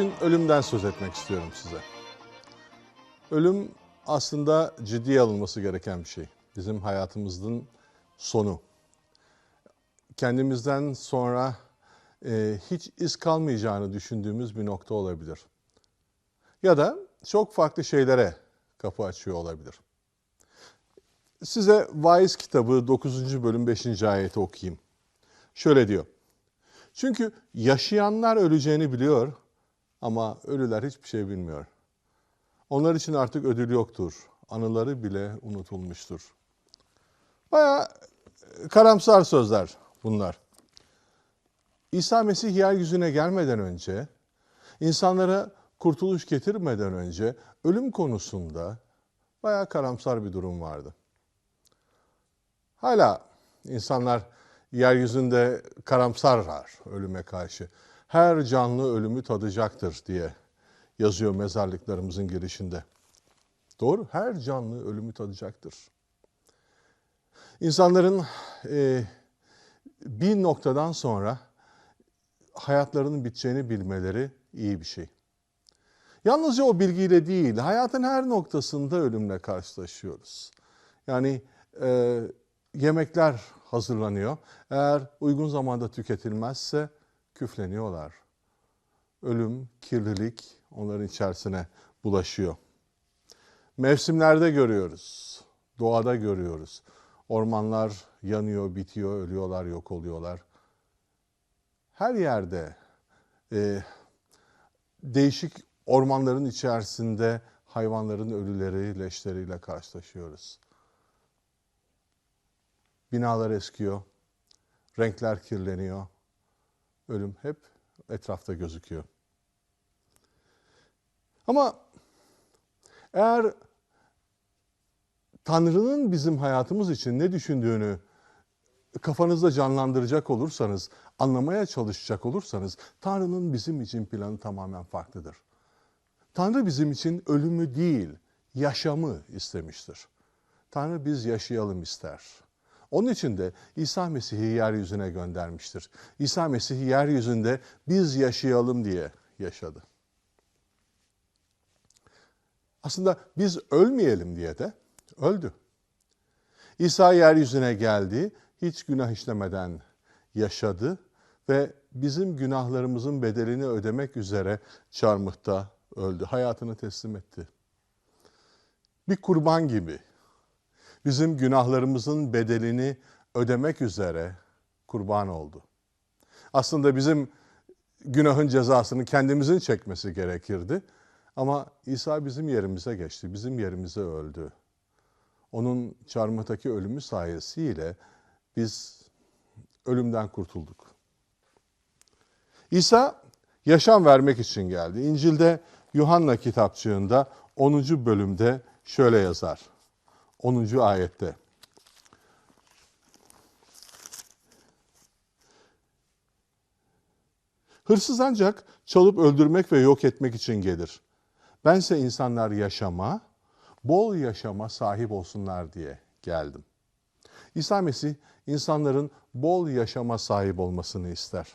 Bugün ölümden söz etmek istiyorum size. Ölüm aslında ciddiye alınması gereken bir şey. Bizim hayatımızın sonu. Kendimizden sonra e, hiç iz kalmayacağını düşündüğümüz bir nokta olabilir. Ya da çok farklı şeylere kapı açıyor olabilir. Size Vaiz kitabı 9. bölüm 5. ayeti okuyayım. Şöyle diyor. Çünkü yaşayanlar öleceğini biliyor ama ölüler hiçbir şey bilmiyor. Onlar için artık ödül yoktur. Anıları bile unutulmuştur. Baya karamsar sözler bunlar. İsa Mesih yeryüzüne gelmeden önce, insanlara kurtuluş getirmeden önce ölüm konusunda baya karamsar bir durum vardı. Hala insanlar yeryüzünde karamsarlar ölüme karşı. Her canlı ölümü tadacaktır diye yazıyor mezarlıklarımızın girişinde. Doğru, her canlı ölümü tadacaktır. İnsanların e, bir noktadan sonra hayatlarının biteceğini bilmeleri iyi bir şey. Yalnızca o bilgiyle değil, hayatın her noktasında ölümle karşılaşıyoruz. Yani e, yemekler hazırlanıyor. Eğer uygun zamanda tüketilmezse küfleniyorlar. Ölüm, kirlilik onların içerisine bulaşıyor. Mevsimlerde görüyoruz, doğada görüyoruz. Ormanlar yanıyor, bitiyor, ölüyorlar, yok oluyorlar. Her yerde e, değişik ormanların içerisinde hayvanların ölüleri, leşleriyle karşılaşıyoruz. Binalar eskiyor, renkler kirleniyor. Ölüm hep etrafta gözüküyor. Ama eğer Tanrı'nın bizim hayatımız için ne düşündüğünü kafanızda canlandıracak olursanız, anlamaya çalışacak olursanız Tanrı'nın bizim için planı tamamen farklıdır. Tanrı bizim için ölümü değil, yaşamı istemiştir. Tanrı biz yaşayalım ister. Onun için de İsa Mesih'i yeryüzüne göndermiştir. İsa Mesih yeryüzünde biz yaşayalım diye yaşadı. Aslında biz ölmeyelim diye de öldü. İsa yeryüzüne geldi, hiç günah işlemeden yaşadı ve bizim günahlarımızın bedelini ödemek üzere çarmıhta öldü. Hayatını teslim etti. Bir kurban gibi bizim günahlarımızın bedelini ödemek üzere kurban oldu. Aslında bizim günahın cezasını kendimizin çekmesi gerekirdi. Ama İsa bizim yerimize geçti, bizim yerimize öldü. Onun çarmıhtaki ölümü sayesiyle biz ölümden kurtulduk. İsa yaşam vermek için geldi. İncil'de Yuhanna kitapçığında 10. bölümde şöyle yazar. 10. ayette. Hırsız ancak çalıp öldürmek ve yok etmek için gelir. Bense insanlar yaşama, bol yaşama sahip olsunlar diye geldim. İsa Mesih insanların bol yaşama sahip olmasını ister.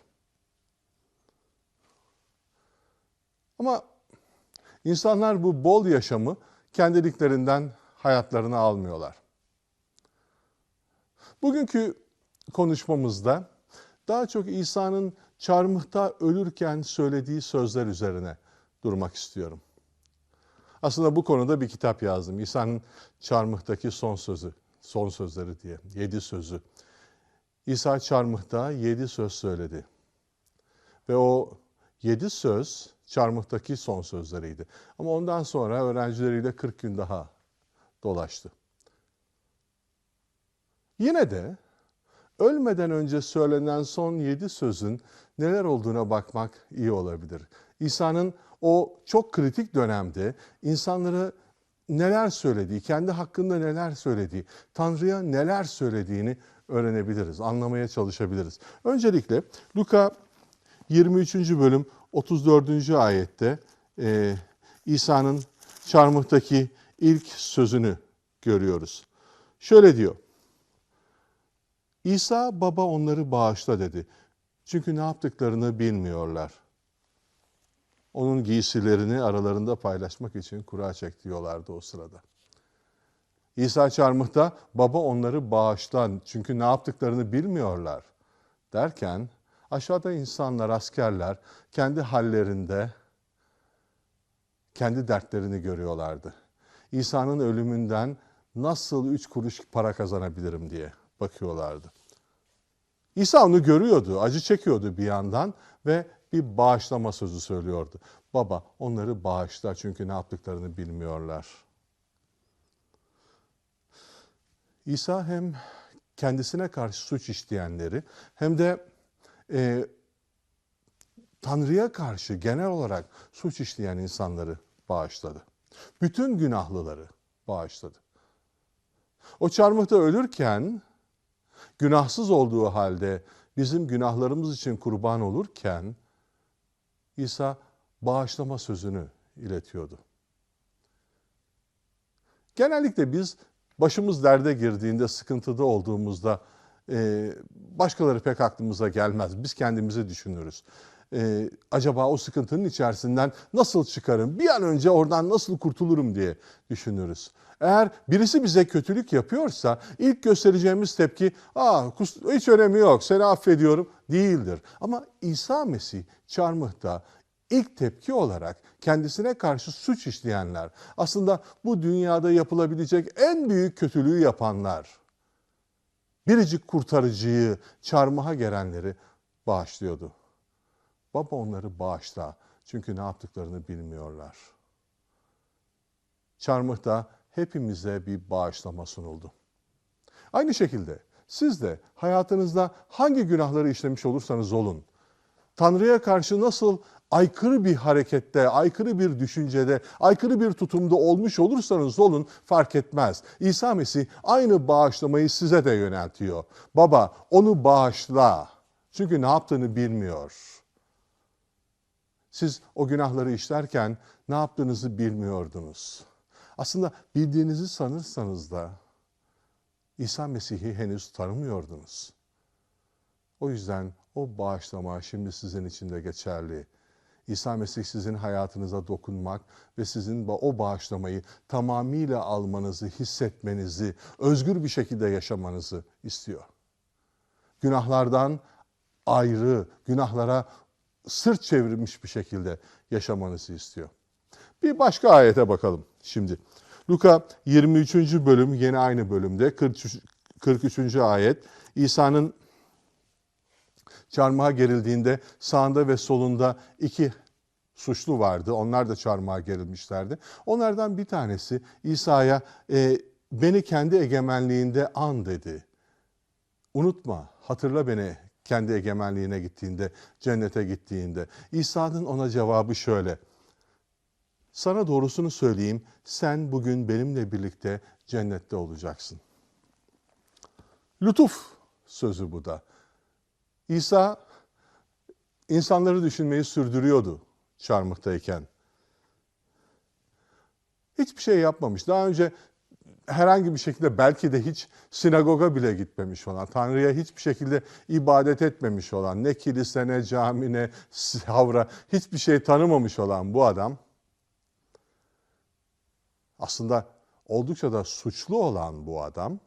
Ama insanlar bu bol yaşamı kendiliklerinden hayatlarına almıyorlar. Bugünkü konuşmamızda daha çok İsa'nın çarmıhta ölürken söylediği sözler üzerine durmak istiyorum. Aslında bu konuda bir kitap yazdım. İsa'nın çarmıhtaki son sözü, son sözleri diye, yedi sözü. İsa çarmıhta yedi söz söyledi. Ve o yedi söz çarmıhtaki son sözleriydi. Ama ondan sonra öğrencileriyle 40 gün daha dolaştı. Yine de ölmeden önce söylenen son yedi sözün neler olduğuna bakmak iyi olabilir. İsa'nın o çok kritik dönemde insanlara neler söylediği, kendi hakkında neler söylediği, Tanrı'ya neler söylediğini öğrenebiliriz, anlamaya çalışabiliriz. Öncelikle Luka 23. bölüm 34. ayette e, İsa'nın çarmıhtaki ilk sözünü görüyoruz. Şöyle diyor. İsa baba onları bağışla dedi. Çünkü ne yaptıklarını bilmiyorlar. onun giysilerini aralarında paylaşmak için kura çektiriyorlardı o sırada. İsa çarmıhta baba onları bağışlan çünkü ne yaptıklarını bilmiyorlar derken aşağıda insanlar, askerler kendi hallerinde kendi dertlerini görüyorlardı. İsa'nın ölümünden nasıl üç kuruş para kazanabilirim diye bakıyorlardı. İsa onu görüyordu, acı çekiyordu bir yandan ve bir bağışlama sözü söylüyordu. Baba onları bağışla çünkü ne yaptıklarını bilmiyorlar. İsa hem kendisine karşı suç işleyenleri hem de e, Tanrı'ya karşı genel olarak suç işleyen insanları bağışladı. Bütün günahlıları bağışladı. O çarmıhta ölürken günahsız olduğu halde bizim günahlarımız için kurban olurken İsa bağışlama sözünü iletiyordu. Genellikle biz başımız derde girdiğinde, sıkıntıda olduğumuzda başkaları pek aklımıza gelmez. Biz kendimizi düşünürüz. E, acaba o sıkıntının içerisinden nasıl çıkarım, bir an önce oradan nasıl kurtulurum diye düşünürüz. Eğer birisi bize kötülük yapıyorsa ilk göstereceğimiz tepki, aa hiç önemi yok, seni affediyorum değildir. Ama İsa Mesih çarmıhta ilk tepki olarak kendisine karşı suç işleyenler, aslında bu dünyada yapılabilecek en büyük kötülüğü yapanlar, biricik kurtarıcıyı, çarmıha gelenleri bağışlıyordu. Baba onları bağışla çünkü ne yaptıklarını bilmiyorlar. Çarmıhta hepimize bir bağışlama sunuldu. Aynı şekilde siz de hayatınızda hangi günahları işlemiş olursanız olun, Tanrı'ya karşı nasıl aykırı bir harekette, aykırı bir düşüncede, aykırı bir tutumda olmuş olursanız olun fark etmez. İsa Mesih aynı bağışlamayı size de yöneltiyor. Baba onu bağışla. Çünkü ne yaptığını bilmiyor. Siz o günahları işlerken ne yaptığınızı bilmiyordunuz. Aslında bildiğinizi sanırsanız da İsa Mesih'i henüz tanımıyordunuz. O yüzden o bağışlama şimdi sizin için de geçerli. İsa Mesih sizin hayatınıza dokunmak ve sizin o bağışlamayı tamamıyla almanızı, hissetmenizi, özgür bir şekilde yaşamanızı istiyor. Günahlardan ayrı, günahlara sırt çevirmiş bir şekilde yaşamanızı istiyor. Bir başka ayete bakalım şimdi. Luka 23. bölüm yine aynı bölümde 43. 43. ayet İsa'nın çarmıha gerildiğinde sağında ve solunda iki suçlu vardı. Onlar da çarmıha gerilmişlerdi. Onlardan bir tanesi İsa'ya e, beni kendi egemenliğinde an dedi. Unutma, hatırla beni kendi egemenliğine gittiğinde, cennete gittiğinde. İsa'nın ona cevabı şöyle. Sana doğrusunu söyleyeyim, sen bugün benimle birlikte cennette olacaksın. Lütuf sözü bu da. İsa insanları düşünmeyi sürdürüyordu çarmıhtayken. Hiçbir şey yapmamış. Daha önce herhangi bir şekilde belki de hiç sinagoga bile gitmemiş olan, Tanrı'ya hiçbir şekilde ibadet etmemiş olan, ne kilise ne cami ne havra hiçbir şey tanımamış olan bu adam aslında oldukça da suçlu olan bu adam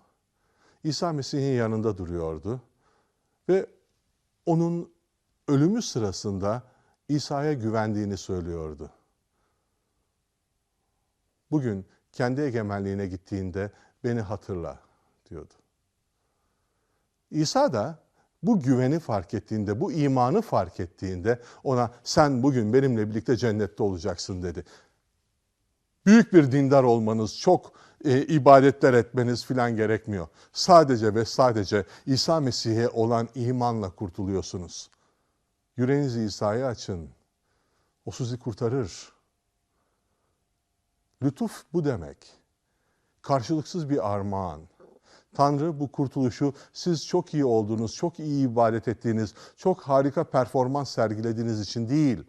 İsa Mesih'in yanında duruyordu ve onun ölümü sırasında İsa'ya güvendiğini söylüyordu. Bugün kendi egemenliğine gittiğinde beni hatırla diyordu. İsa da bu güveni fark ettiğinde, bu imanı fark ettiğinde ona sen bugün benimle birlikte cennette olacaksın dedi. Büyük bir dindar olmanız, çok e, ibadetler etmeniz filan gerekmiyor. Sadece ve sadece İsa Mesih'e olan imanla kurtuluyorsunuz. Yüreğinizi İsa'ya açın. O sizi kurtarır. Lütuf bu demek. Karşılıksız bir armağan. Tanrı bu kurtuluşu siz çok iyi olduğunuz, çok iyi ibadet ettiğiniz, çok harika performans sergilediğiniz için değil,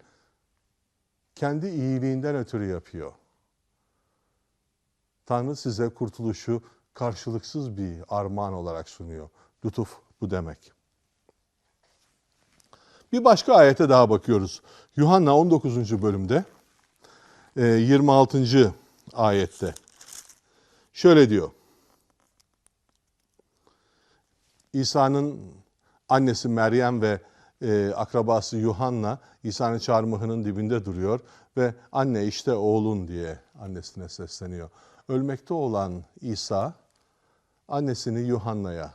kendi iyiliğinden ötürü yapıyor. Tanrı size kurtuluşu karşılıksız bir armağan olarak sunuyor. Lütuf bu demek. Bir başka ayete daha bakıyoruz. Yuhanna 19. bölümde 26. ayette. Şöyle diyor. İsa'nın annesi Meryem ve e, akrabası Yuhanna İsa'nın çarmıhının dibinde duruyor ve anne işte oğlun diye annesine sesleniyor. Ölmekte olan İsa annesini Yuhanna'ya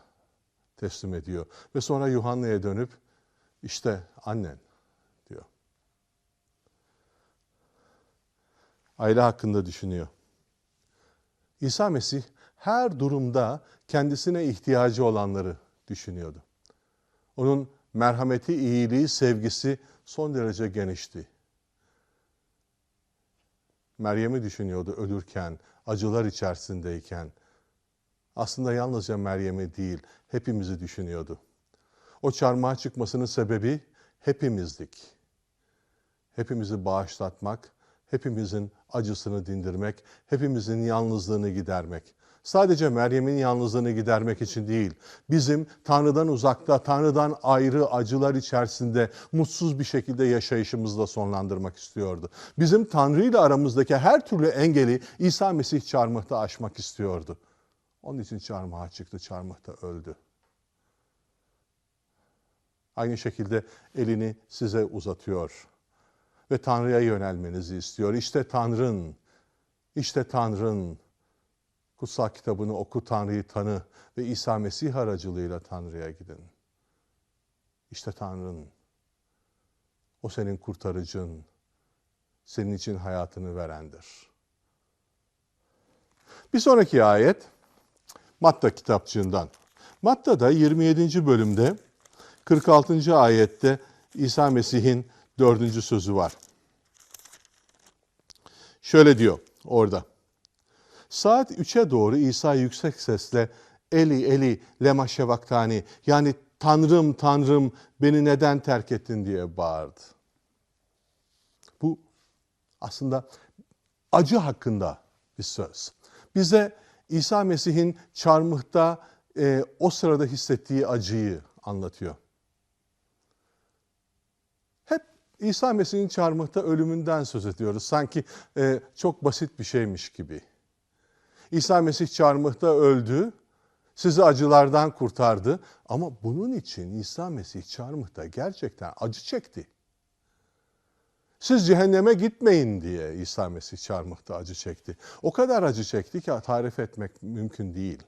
teslim ediyor ve sonra Yuhanna'ya dönüp işte annen diyor. Aile hakkında düşünüyor. İsa Mesih her durumda kendisine ihtiyacı olanları düşünüyordu. Onun merhameti, iyiliği, sevgisi son derece genişti. Meryem'i düşünüyordu ölürken, acılar içerisindeyken. Aslında yalnızca Meryem'i değil, hepimizi düşünüyordu. O çarmıha çıkmasının sebebi hepimizdik. Hepimizi bağışlatmak, hepimizin acısını dindirmek, hepimizin yalnızlığını gidermek. Sadece Meryem'in yalnızlığını gidermek için değil, bizim Tanrı'dan uzakta, Tanrı'dan ayrı acılar içerisinde mutsuz bir şekilde yaşayışımızı da sonlandırmak istiyordu. Bizim Tanrı ile aramızdaki her türlü engeli İsa Mesih çarmıhta aşmak istiyordu. Onun için çarmıha çıktı, çarmıhta öldü. Aynı şekilde elini size uzatıyor ve Tanrı'ya yönelmenizi istiyor. İşte Tanrın, işte Tanrın kutsal kitabını oku, Tanrı'yı tanı ve İsa Mesih aracılığıyla Tanrı'ya gidin. İşte Tanrın, o senin kurtarıcın, senin için hayatını verendir. Bir sonraki ayet Matta kitapçığından. Matta'da 27. bölümde 46. ayette İsa Mesih'in dördüncü sözü var. Şöyle diyor orada. Saat 3'e doğru İsa yüksek sesle Eli Eli lema şevaktani yani Tanrım Tanrım beni neden terk ettin diye bağırdı. Bu aslında acı hakkında bir söz. Bize İsa Mesih'in çarmıhta e, o sırada hissettiği acıyı anlatıyor. Hep İsa Mesih'in çarmıhta ölümünden söz ediyoruz. Sanki e, çok basit bir şeymiş gibi. İsa Mesih çarmıhta öldü, sizi acılardan kurtardı. Ama bunun için İsa Mesih çarmıhta gerçekten acı çekti. Siz cehenneme gitmeyin diye İsa Mesih çarmıhta acı çekti. O kadar acı çekti ki tarif etmek mümkün değil.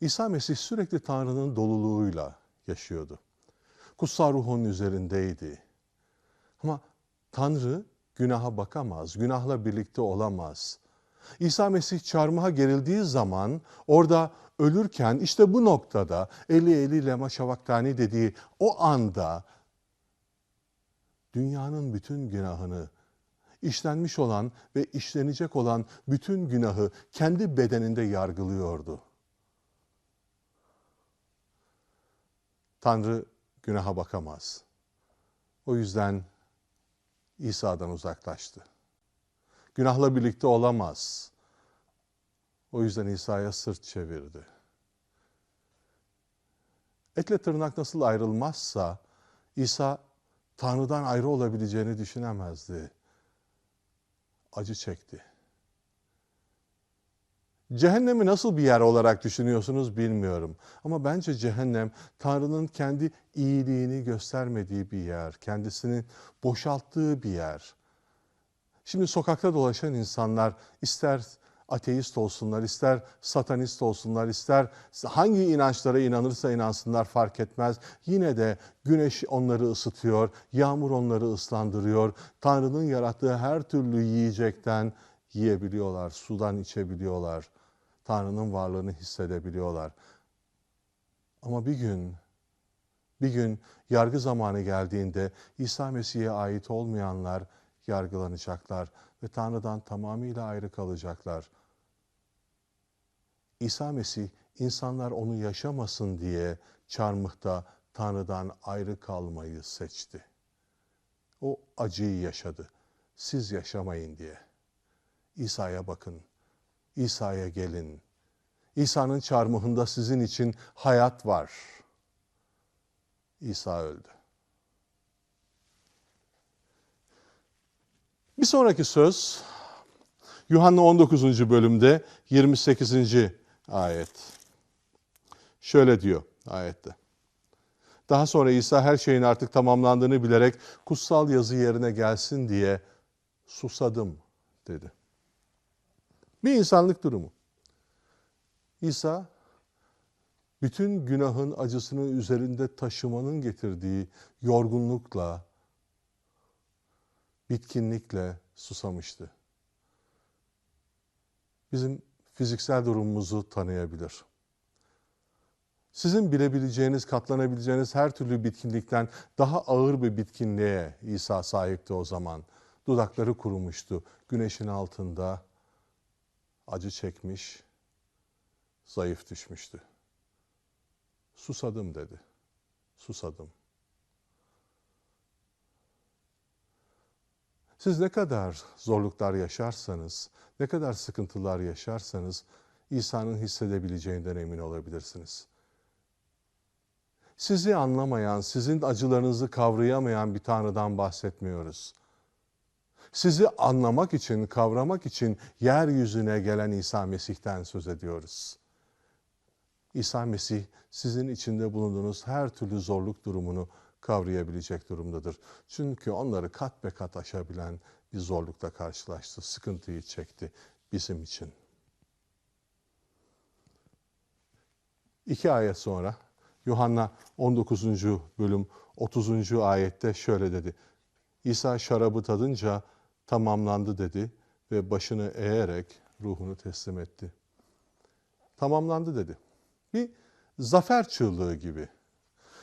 İsa Mesih sürekli Tanrı'nın doluluğuyla yaşıyordu. Kutsal ruhun üzerindeydi. Ama Tanrı günaha bakamaz, günahla birlikte olamaz. İsa Mesih çarmıha gerildiği zaman orada ölürken işte bu noktada eli eli lema şavaktani dediği o anda dünyanın bütün günahını işlenmiş olan ve işlenecek olan bütün günahı kendi bedeninde yargılıyordu. Tanrı günaha bakamaz. O yüzden İsa'dan uzaklaştı. Günahla birlikte olamaz. O yüzden İsa'ya sırt çevirdi. Etle tırnak nasıl ayrılmazsa İsa Tanrı'dan ayrı olabileceğini düşünemezdi. Acı çekti. Cehennemi nasıl bir yer olarak düşünüyorsunuz bilmiyorum. Ama bence cehennem Tanrı'nın kendi iyiliğini göstermediği bir yer, kendisini boşalttığı bir yer. Şimdi sokakta dolaşan insanlar ister ateist olsunlar, ister satanist olsunlar, ister hangi inançlara inanırsa inansınlar fark etmez. Yine de güneş onları ısıtıyor, yağmur onları ıslandırıyor. Tanrı'nın yarattığı her türlü yiyecekten yiyebiliyorlar, sudan içebiliyorlar. Tanrı'nın varlığını hissedebiliyorlar. Ama bir gün, bir gün yargı zamanı geldiğinde İsa Mesih'e ait olmayanlar yargılanacaklar ve Tanrı'dan tamamıyla ayrı kalacaklar. İsa Mesih insanlar onu yaşamasın diye çarmıhta Tanrı'dan ayrı kalmayı seçti. O acıyı yaşadı. Siz yaşamayın diye. İsa'ya bakın. İsa'ya gelin. İsa'nın çarmıhında sizin için hayat var. İsa öldü. Bir sonraki söz Yuhanna 19. bölümde 28. ayet. Şöyle diyor ayette. Daha sonra İsa her şeyin artık tamamlandığını bilerek kutsal yazı yerine gelsin diye susadım dedi. Bir insanlık durumu. İsa bütün günahın acısını üzerinde taşımanın getirdiği yorgunlukla, bitkinlikle susamıştı. Bizim fiziksel durumumuzu tanıyabilir. Sizin bilebileceğiniz, katlanabileceğiniz her türlü bitkinlikten daha ağır bir bitkinliğe İsa sahipti o zaman. Dudakları kurumuştu. Güneşin altında acı çekmiş, zayıf düşmüştü. Susadım dedi. Susadım. Siz ne kadar zorluklar yaşarsanız, ne kadar sıkıntılar yaşarsanız İsa'nın hissedebileceğinden emin olabilirsiniz. Sizi anlamayan, sizin acılarınızı kavrayamayan bir Tanrı'dan bahsetmiyoruz. Sizi anlamak için, kavramak için yeryüzüne gelen İsa Mesih'ten söz ediyoruz. İsa Mesih sizin içinde bulunduğunuz her türlü zorluk durumunu kavrayabilecek durumdadır. Çünkü onları kat be kat aşabilen bir zorlukla karşılaştı, sıkıntıyı çekti bizim için. İki ayet sonra Yuhanna 19. bölüm 30. ayette şöyle dedi. İsa şarabı tadınca tamamlandı dedi ve başını eğerek ruhunu teslim etti. Tamamlandı dedi. Bir zafer çığlığı gibi.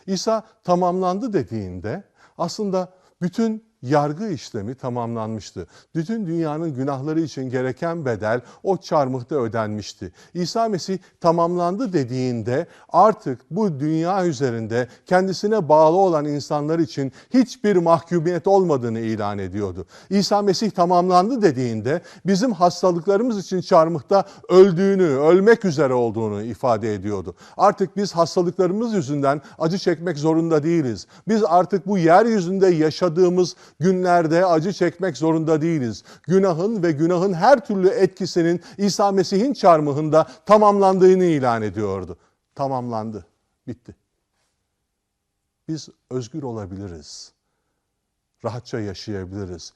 İsa tamamlandı dediğinde aslında bütün yargı işlemi tamamlanmıştı. Bütün dünyanın günahları için gereken bedel o çarmıhta ödenmişti. İsa Mesih tamamlandı dediğinde artık bu dünya üzerinde kendisine bağlı olan insanlar için hiçbir mahkumiyet olmadığını ilan ediyordu. İsa Mesih tamamlandı dediğinde bizim hastalıklarımız için çarmıhta öldüğünü, ölmek üzere olduğunu ifade ediyordu. Artık biz hastalıklarımız yüzünden acı çekmek zorunda değiliz. Biz artık bu yeryüzünde yaşadığımız günlerde acı çekmek zorunda değiliz. Günahın ve günahın her türlü etkisinin İsa Mesih'in çarmıhında tamamlandığını ilan ediyordu. Tamamlandı. Bitti. Biz özgür olabiliriz. Rahatça yaşayabiliriz.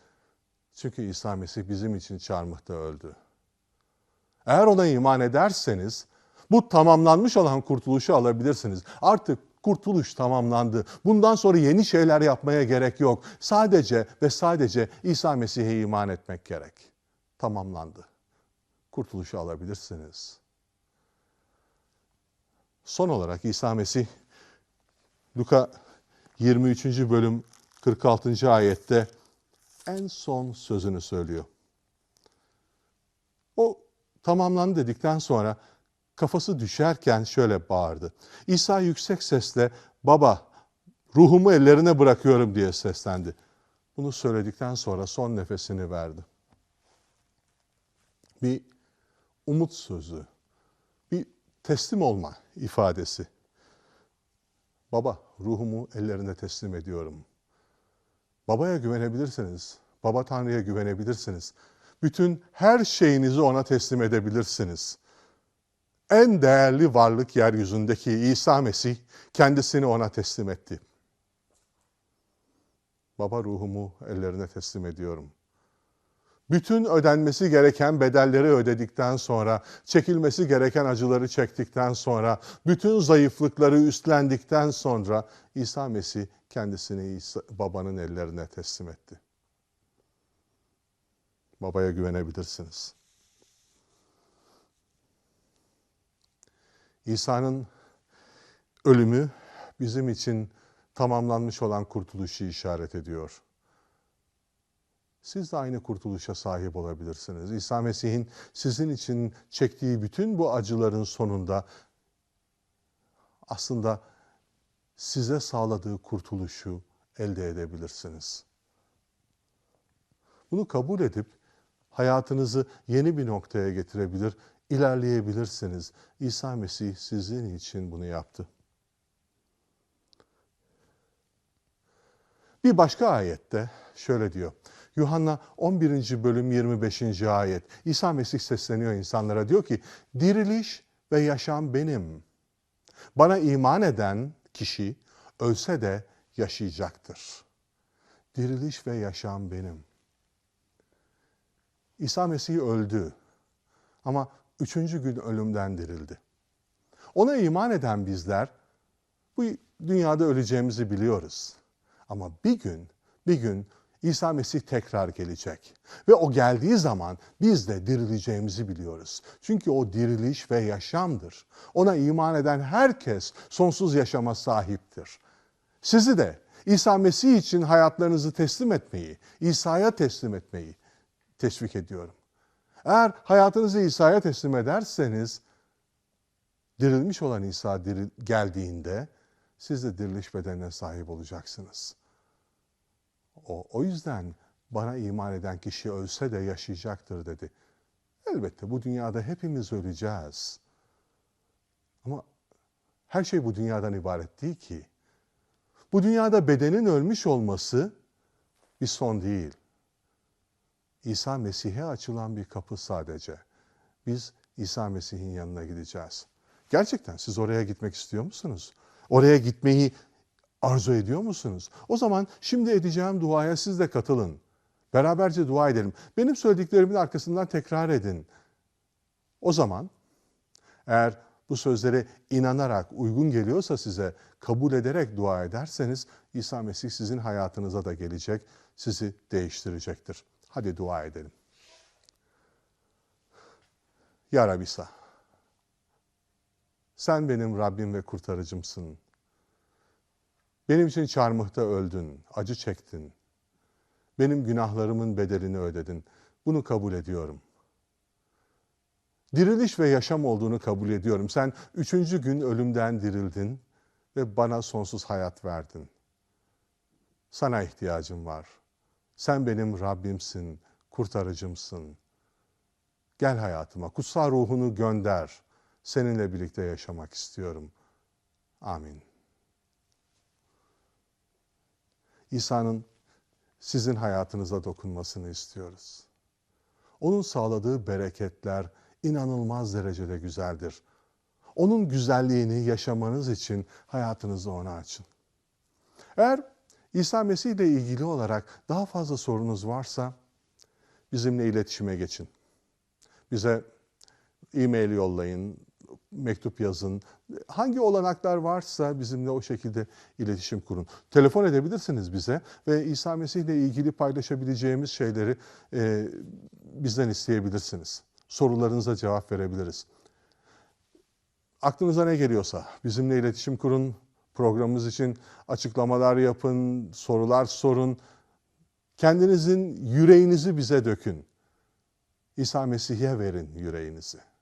Çünkü İsa Mesih bizim için çarmıhta öldü. Eğer ona iman ederseniz bu tamamlanmış olan kurtuluşu alabilirsiniz. Artık Kurtuluş tamamlandı. Bundan sonra yeni şeyler yapmaya gerek yok. Sadece ve sadece İsa Mesih'e iman etmek gerek. Tamamlandı. Kurtuluşu alabilirsiniz. Son olarak İsa Mesih Luka 23. bölüm 46. ayette en son sözünü söylüyor. O tamamlandı dedikten sonra kafası düşerken şöyle bağırdı. İsa yüksek sesle baba ruhumu ellerine bırakıyorum diye seslendi. Bunu söyledikten sonra son nefesini verdi. Bir umut sözü, bir teslim olma ifadesi. Baba ruhumu ellerine teslim ediyorum. Babaya güvenebilirsiniz. Baba Tanrı'ya güvenebilirsiniz. Bütün her şeyinizi ona teslim edebilirsiniz en değerli varlık yeryüzündeki İsa Mesih kendisini ona teslim etti. Baba ruhumu ellerine teslim ediyorum. Bütün ödenmesi gereken bedelleri ödedikten sonra, çekilmesi gereken acıları çektikten sonra, bütün zayıflıkları üstlendikten sonra İsa Mesih kendisini İsa, babanın ellerine teslim etti. Babaya güvenebilirsiniz. İsa'nın ölümü bizim için tamamlanmış olan kurtuluşu işaret ediyor. Siz de aynı kurtuluşa sahip olabilirsiniz. İsa Mesih'in sizin için çektiği bütün bu acıların sonunda aslında size sağladığı kurtuluşu elde edebilirsiniz. Bunu kabul edip hayatınızı yeni bir noktaya getirebilir ilerleyebilirsiniz. İsa Mesih sizin için bunu yaptı. Bir başka ayette şöyle diyor. Yuhanna 11. bölüm 25. ayet. İsa Mesih sesleniyor insanlara diyor ki diriliş ve yaşam benim. Bana iman eden kişi ölse de yaşayacaktır. Diriliş ve yaşam benim. İsa Mesih öldü ama üçüncü gün ölümden dirildi. Ona iman eden bizler bu dünyada öleceğimizi biliyoruz. Ama bir gün, bir gün İsa Mesih tekrar gelecek. Ve o geldiği zaman biz de dirileceğimizi biliyoruz. Çünkü o diriliş ve yaşamdır. Ona iman eden herkes sonsuz yaşama sahiptir. Sizi de İsa Mesih için hayatlarınızı teslim etmeyi, İsa'ya teslim etmeyi teşvik ediyorum. Eğer hayatınızı İsa'ya teslim ederseniz, dirilmiş olan İsa diril, geldiğinde siz de diriliş bedenine sahip olacaksınız. O, o yüzden bana iman eden kişi ölse de yaşayacaktır dedi. Elbette bu dünyada hepimiz öleceğiz. Ama her şey bu dünyadan ibaret değil ki. Bu dünyada bedenin ölmüş olması bir son değil. İsa Mesih'e açılan bir kapı sadece. Biz İsa Mesih'in yanına gideceğiz. Gerçekten siz oraya gitmek istiyor musunuz? Oraya gitmeyi arzu ediyor musunuz? O zaman şimdi edeceğim duaya siz de katılın. Beraberce dua edelim. Benim söylediklerimin arkasından tekrar edin. O zaman eğer bu sözlere inanarak uygun geliyorsa size kabul ederek dua ederseniz İsa Mesih sizin hayatınıza da gelecek, sizi değiştirecektir. Hadi dua edelim. Ya Rabbi İsa, sen benim Rabbim ve kurtarıcımsın. Benim için çarmıhta öldün, acı çektin. Benim günahlarımın bedelini ödedin. Bunu kabul ediyorum. Diriliş ve yaşam olduğunu kabul ediyorum. Sen üçüncü gün ölümden dirildin ve bana sonsuz hayat verdin. Sana ihtiyacım var. Sen benim Rabbimsin, kurtarıcımsın. Gel hayatıma, kutsal ruhunu gönder. Seninle birlikte yaşamak istiyorum. Amin. İsa'nın sizin hayatınıza dokunmasını istiyoruz. Onun sağladığı bereketler inanılmaz derecede güzeldir. Onun güzelliğini yaşamanız için hayatınızı ona açın. Eğer İsa Mesih ile ilgili olarak daha fazla sorunuz varsa bizimle iletişime geçin. Bize e-mail yollayın, mektup yazın. Hangi olanaklar varsa bizimle o şekilde iletişim kurun. Telefon edebilirsiniz bize ve İsa Mesih ile ilgili paylaşabileceğimiz şeyleri e, bizden isteyebilirsiniz. Sorularınıza cevap verebiliriz. Aklınıza ne geliyorsa bizimle iletişim kurun. Programımız için açıklamalar yapın, sorular sorun. Kendinizin yüreğinizi bize dökün. İsa Mesih'e verin yüreğinizi.